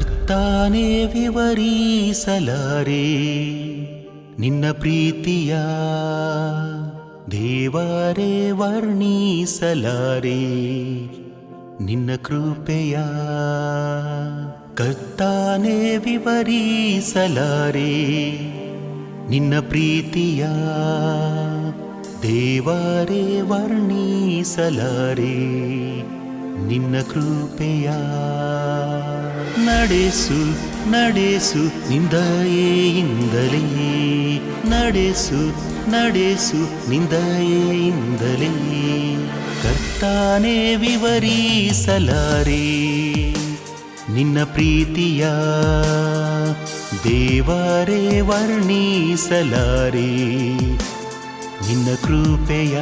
ಕರ್ತಾನೆ ವಿವರಿಸಲಾರೆ. ನಿನ್ನ ಪ್ರೀತಿಯ ದೇವರೇ ವರ್ಣಿಸಲಾರೆ. ನಿನ್ನ ಕೃಪೆಯ ಕರ್ತಾನೆ ವಿವರಿಸಲಾರೆ. ನಿನ್ನ ಪ್ರೀತಿಯ ದೇವರೇ ವರ್ಣಿಸಲಾರೆ. ನಿನ್ನ ಕೃಪೆಯ ನಡೆಸು ನಡೆಸು, ನಿಂದಯೆಯಿಂದಲೇ. ನಡೆಸು ನಡೆಸು, ನಿಂದಯೆಯಿಂದಲೇ. ಕರ್ತಾನೆ ವಿವರಿಸಲಾರೆ. ನಿನ್ನ ಪ್ರೀತಿಯ ದೇವರೇ ವರ್ಣಿಸಲಾರೆ. ನಿನ್ನ ಕೃಪೆಯ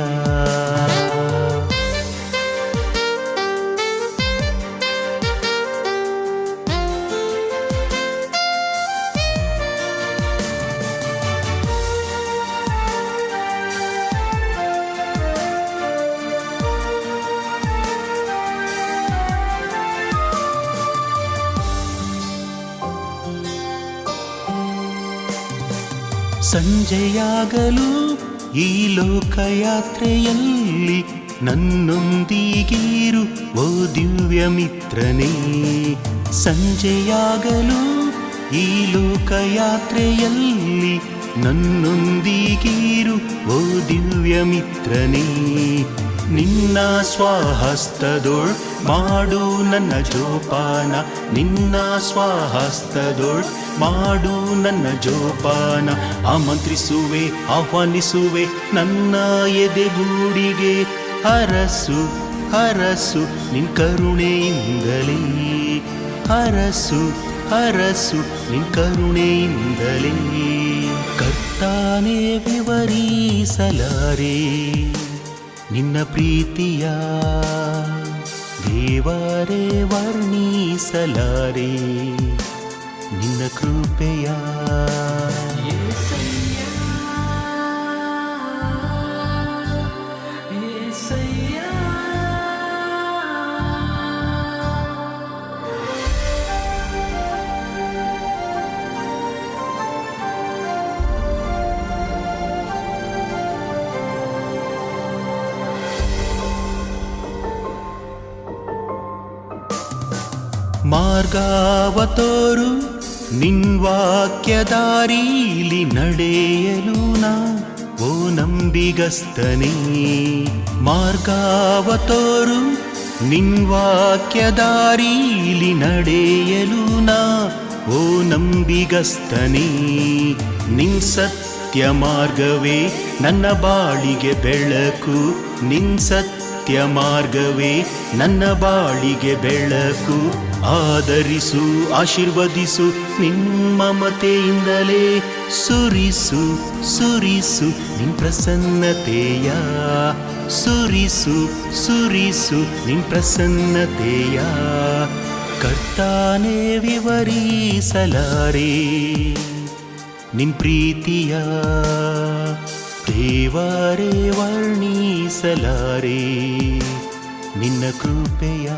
ಸಂಜೆಯಾಗಲು ಈ ಲೋಕಯಾತ್ರೆಯಲ್ಲಿ ನನ್ನೊಂದಿಗೀರು, ಓ ದಿವ್ಯ ಮಿತ್ರನೇ. ಸಂಜೆಯಾಗಲು ಈ ಲೋಕಯಾತ್ರೆಯಲ್ಲಿ ನನ್ನೊಂದಿಗೀರು, ಓ ದಿವ್ಯ ಮಿತ್ರನೇ. ನಿನ್ನ ಸ್ವಹಸ್ತದೊಳ್ ಮಾಡು ನನ್ನ ಜೋಪಾನ, ನಿನ್ನ ಸ್ವಹಸ್ತದೊಳ್ ಮಾಡು ನನ್ನ ಜೋಪಾನ. ಆಮಂತ್ರಿಸುವೆ, ಆಹ್ವಾನಿಸುವೆ ನನ್ನ ಎದೆಗೂಡಿಗೆ. ಹರಸು ಹರಸು, ನಿನ್ ಕರುಣೆಯಿಂದಲೇ. ಹರಸು ಹರಸು, ನಿನ್ ಕರುಣೆಯಿಂದಲೇ. ಕರ್ತಾನೆ ವಿವರಿಸಲಾರೆ ನಿನ್ನ ಪ್ರೀತಿಯ ದೇವರೇ ವರ್ಣಿಸಲಾರೆ ನಿನ್ನ ಕೃಪೆಯ ಮಾರ್ಗಾವತೋರು ನಿನ್ವಾಕ್ಯದಾರೀಲಿ ನಡೆಯಲು ನಾ ಓ ನಂಬಿಗಸ್ತನೇ. ಮಾರ್ಗಾವತೋರು ನಿನ್ವಾಕ್ಯದಾರೀಲಿ ನಡೆಯಲು ನಾ ಓ ನಂಬಿಗಸ್ತನೇ. ನಿನ್ ಸತ್ಯ ಮಾರ್ಗವೇ ನನ್ನ ಬಾಳಿಗೆ ಬೆಳಕು, ನಿನ್ ಸತ್ಯ ಮಾರ್ಗವೇ ನನ್ನ ಬಾಳಿಗೆ ಬೆಳಕು. ಆದರಿಸು ಆಶೀರ್ವದಿಸು, ನಿಮ್ಮ ಮತೆಯಿಂದಲೇ ಸುರಿಸು ಸುರಿಸು ನಿನ್ ಪ್ರಸನ್ನತೆಯ. ಸುರಿಸು ಸುರಿಸು ನಿನ್ ಪ್ರಸನ್ನತೆಯ. ಕರ್ತಾನೆ ವಿವರಿಸಲಾರೆ ನಿನ್ ಪ್ರೀತಿಯ. ದೇವರೇ ವರ್ಣಿಸಲಾರೆ ನಿನ್ನ ಕೃಪೆಯ